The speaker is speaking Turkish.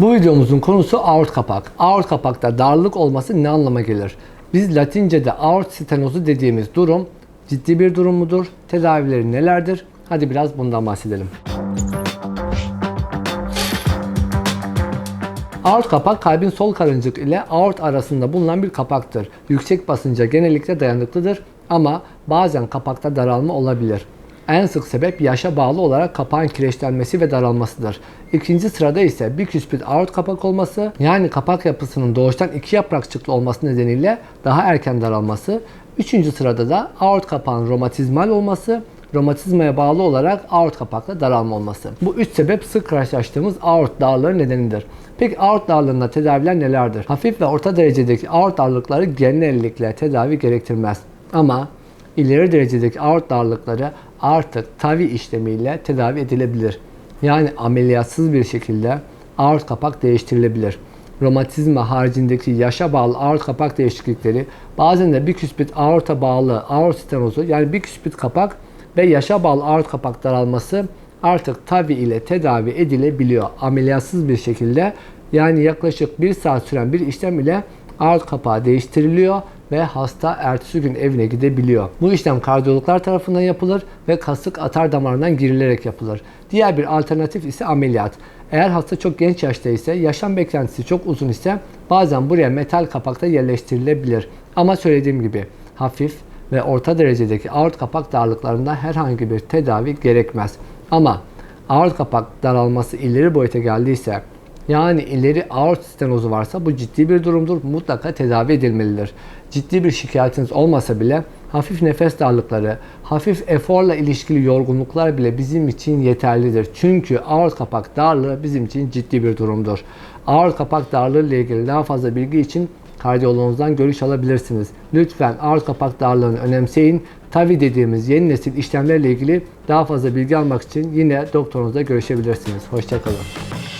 Bu videomuzun konusu aort kapak. Aort kapakta darlık olması ne anlama gelir? Biz Latince'de aort stenozu dediğimiz durum ciddi bir durum mudur? Tedavileri nelerdir? Hadi biraz bundan bahsedelim. Aort kapak kalbin sol karıncık ile aort arasında bulunan bir kapaktır. Yüksek basınca genellikle dayanıklıdır ama bazen kapakta daralma olabilir. En sık sebep yaşa bağlı olarak kapağın kireçlenmesi ve daralmasıdır. İkinci sırada ise biküspit aort kapak olması yani kapak yapısının doğuştan iki yaprakçıklı olması nedeniyle daha erken daralması. Üçüncü sırada da aort kapağın romatizmal olması romatizmaya bağlı olarak aort kapakta daralma olması. Bu üç sebep sık karşılaştığımız aort darlığı nedenidir. Peki aort darlığında tedaviler nelerdir? Hafif ve orta derecedeki aort darlıkları genellikle tedavi gerektirmez. Ama ileri derecedeki aort darlıkları artık tavi işlemiyle tedavi edilebilir. Yani ameliyatsız bir şekilde aort kapak değiştirilebilir. Romatizma haricindeki yaşa bağlı aort kapak değişiklikleri bazen de biküspit aorta bağlı aort stenozu yani biküspit kapak ve yaşa bağlı aort kapak daralması artık tavi ile tedavi edilebiliyor. Ameliyatsız bir şekilde yani yaklaşık 1 saat süren bir işlem ile aort kapağı değiştiriliyor ve hasta ertesi gün evine gidebiliyor. Bu işlem kardiyologlar tarafından yapılır ve kasık atar damarından girilerek yapılır. Diğer bir alternatif ise ameliyat. Eğer hasta çok genç yaşta ise, yaşam beklentisi çok uzun ise bazen buraya metal kapakta yerleştirilebilir. Ama söylediğim gibi hafif ve orta derecedeki aort kapak darlıklarında herhangi bir tedavi gerekmez. Ama aort kapak daralması ileri boyuta geldiyse yani ileri aort stenozu varsa bu ciddi bir durumdur. Mutlaka tedavi edilmelidir. Ciddi bir şikayetiniz olmasa bile hafif nefes darlıkları, hafif eforla ilişkili yorgunluklar bile bizim için yeterlidir. Çünkü aort kapak darlığı bizim için ciddi bir durumdur. Aort kapak darlığı ile ilgili daha fazla bilgi için kardiyoloğunuzdan görüş alabilirsiniz. Lütfen aort kapak darlığını önemseyin. TAVI dediğimiz yeni nesil işlemlerle ilgili daha fazla bilgi almak için yine doktorunuzla görüşebilirsiniz. Hoşçakalın.